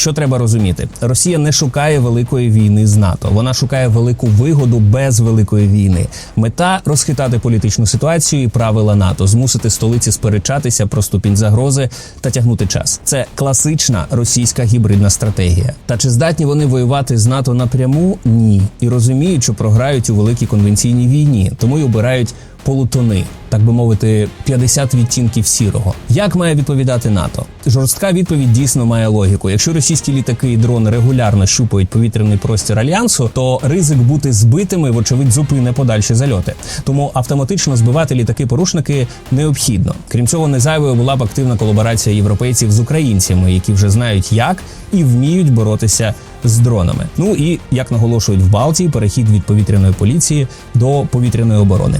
що треба розуміти? Росія не шукає великої війни з НАТО. Вона шукає велику вигоду без великої війни. Мета розхитати політичну ситуацію і правила НАТО, змусити столиці сперечатися про ступінь загрози та тягнути час. Це класична російська гібридна стратегія. Та чи здатні вони воювати з НАТО напряму? Ні. І розуміють, що програють у великій конвенційній війні, тому й обирають полутони, так би мовити, 50 відтінків сірого. Як має відповідати НАТО? Жорстка відповідь дійсно має логіку. Якщо російські літаки і дрони регулярно щупають повітряний простір альянсу, то ризик бути збитими, вочевидь, зупине подальші зальоти. Тому автоматично збивати літаки-порушники необхідно. Крім цього, не зайвою була б активна колаборація європейців з українцями, які вже знають, як і вміють боротися з дронами. Ну і як наголошують в Балтії, перехід від повітряної поліції до повітряної оборони,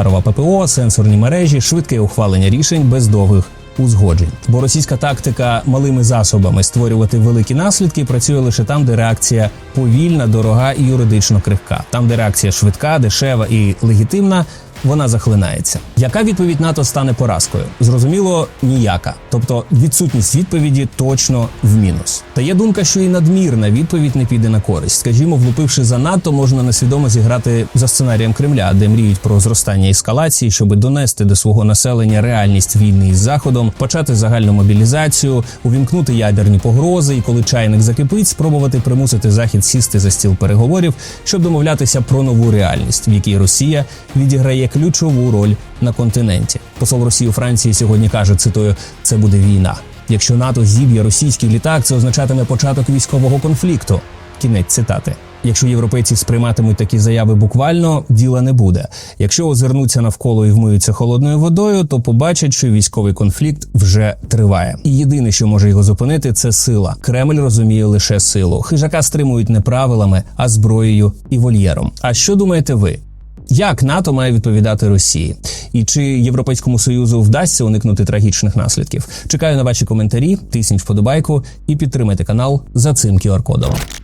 багатошарова ППО, сенсорні мережі, швидке ухвалення рішень без довгих. Узгоджень, бо російська тактика малими засобами створювати великі наслідки працює лише там, де реакція повільна, дорога і юридично крихка. Там, де реакція швидка, дешева і легітимна, вона захлинається. Яка відповідь НАТО стане поразкою? Зрозуміло, ніяка. Тобто відсутність відповіді точно в мінус. Та є думка, що і надмірна відповідь не піде на користь. Скажімо, влупивши занадто, можна несвідомо зіграти за сценарієм Кремля, де мріють про зростання ескалації, щоб донести до свого населення реальність війни із заходом, почати загальну мобілізацію, увімкнути ядерні погрози, і коли чайник закипить, спробувати примусити захід сісти за стіл переговорів, щоб домовлятися про нову реальність, в якій Росія відіграє ключову роль на континенті. Посол Росії у Франції сьогодні каже: цитую: це буде війна. Якщо НАТО зіб'є російський літак, це означатиме початок військового конфлікту. Кінець цитати. Якщо європейці сприйматимуть такі заяви буквально, діла не буде. Якщо озирнуться навколо і вмиються холодною водою, то побачать, що військовий конфлікт вже триває. І єдине, що може його зупинити, це сила. Кремль розуміє лише силу. Хижака стримують не правилами, а зброєю і вольєром. А що думаєте ви? Як НАТО має відповідати Росії, і чи Європейському союзу вдасться уникнути трагічних наслідків? Чекаю на ваші коментарі, тисніть вподобайку і підтримайте канал за цим QR-кодом.